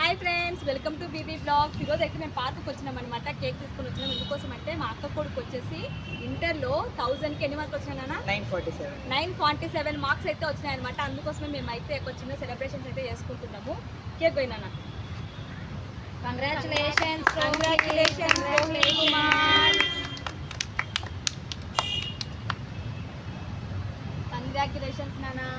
Hi friends welcome to B blogs. Blogs అయితే మేము పార్క్కి వచ్చినాం అనమాట కేక్ తీసుకొని వచ్చినాం. ఎందుకోసం అంటే మా అక్క కొడుకు వచ్చేసి ఇంటర్లో థౌజండ్కి ఎన్ని marks వచ్చినాయన్నా nine forty seven. Nine forty seven marks అయితే వచ్చినాయన్నమాట. అందుకోసమే మేము అయితే ఒక చిన్న సెలబ్రేషన్స్ అయితే చేసుకుంటున్నాము. కేక్ పోయినా congratulations congratulations Rohit Kumar congratulations నానా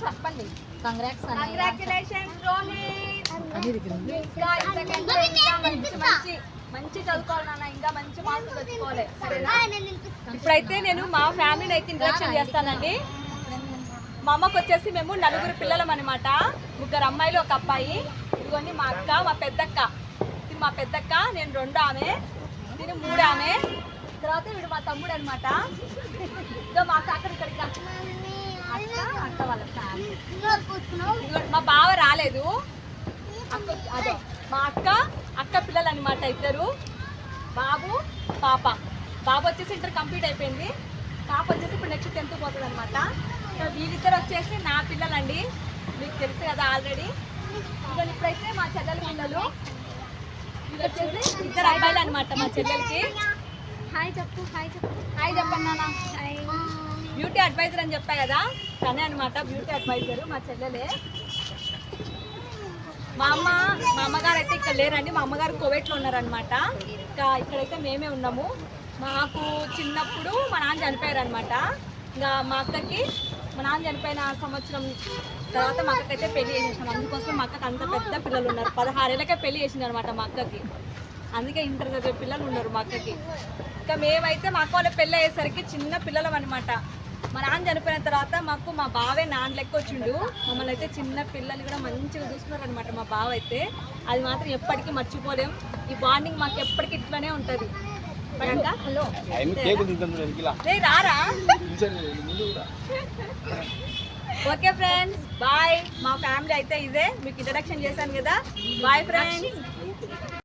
చెప్పండి కంగ్రాట్స్ కంగ్రాచులేషన్స్ రోహిత్ ఇంకా మంచి మంచి మంచి చదువుకోవాలి నాన్న ఇంకా మంచి మార్క్స్ తెచ్చుకోవాలి ఇప్పుడైతే నేను మా ఫ్యామిలీని అయితే ఇంట్రడక్షన్ చేస్తానండి. మా అమ్మకు వచ్చేసి మేము నలుగురు పిల్లలం అనమాట ముగ్గురు అమ్మాయిలు ఒక అబ్బాయి. ఇదిగోండి మా అక్క మా పెద్దక్క. మా పెద్దక్క నేను రెండు ఆమె దీని మూడు ఆమె. తర్వాత వీడు మా తమ్ముడు అనమాట ఇదో మా అక్కడ ఇక్కడికి అక్క వాళ్ళ మా బావ రాలేదు. అక్క మా అక్క అక్క పిల్లలు అనమాట ఇద్దరు. బాబు పాప. బాబు వచ్చేసి ఇంటర్ కంప్లీట్ అయిపోయింది. పాప వచ్చేసి ఇప్పుడు నెక్స్ట్ టెన్త్ పోతుంది అనమాట వీళ్ళిద్దరు వచ్చేసి నా పిల్లలండి. మీకు తెలుసు కదా ఆల్రెడీ. ఇంకా ఇప్పుడైతే మా చెల్లెల పిల్లలు. వచ్చేసి ఇద్దరు అబ్బాయిలు అనమాట మా చెల్లెలకి హాయ్ చెప్పు హాయ్ చెప్పు. హాయ్ చెప్పండి నాన్న. బ్యూటీ అడ్వైజర్ అని చెప్పా కదా తనే అనమాట బ్యూటీ అడ్వైజర్ మా చెల్లెలే. మా అమ్మ మా అమ్మగారు అయితే ఇక్కడ లేరండి. మా అమ్మగారు కోవేట్లో ఉన్నారనమాట ఇంకా ఇక్కడైతే మేమే ఉన్నాము. మాకు చిన్నప్పుడు మా నాన్న చనిపోయారు అనమాట ఇంకా మా అక్కకి మా నాన్న చనిపోయిన సంవత్సరం తర్వాత మా అక్కకైతే పెళ్ళి చేసేసాం అందుకోసం మా అక్కకి అంత పెద్ద పిల్లలు ఉన్నారు పదహారేళ్ళకే పెళ్ళి చేసింది అనమాట మా అక్కకి. అందుకే ఇంటర్ చదివే పిల్లలు ఉన్నారు మా అక్కకి. ఇంకా మేమైతే మా అక్క వాళ్ళ పెళ్ళి అయ్యేసరికి చిన్న పిల్లలం అనమాట మా నాన్న చనిపోయిన తర్వాత మాకు మా బావే నాన్న లెక్క వచ్చిండు. మమ్మల్ని అయితే చిన్న పిల్లలు కూడా మంచిగా చూసుకున్నారు అనమాట మా బావ అయితే. అది మాత్రం ఎప్పటికీ మర్చిపోలేం. ఈ బాండింగ్ మాకు ఎప్పటికీ ఇట్లానే ఉంటుంది. రారా? ఓకే ఫ్రెండ్స్ బాయ్ మా ఫ్యామిలీ అయితే ఇదే. మీకు ఇంట్రడక్షన్ చేశాను కదా. Bye friends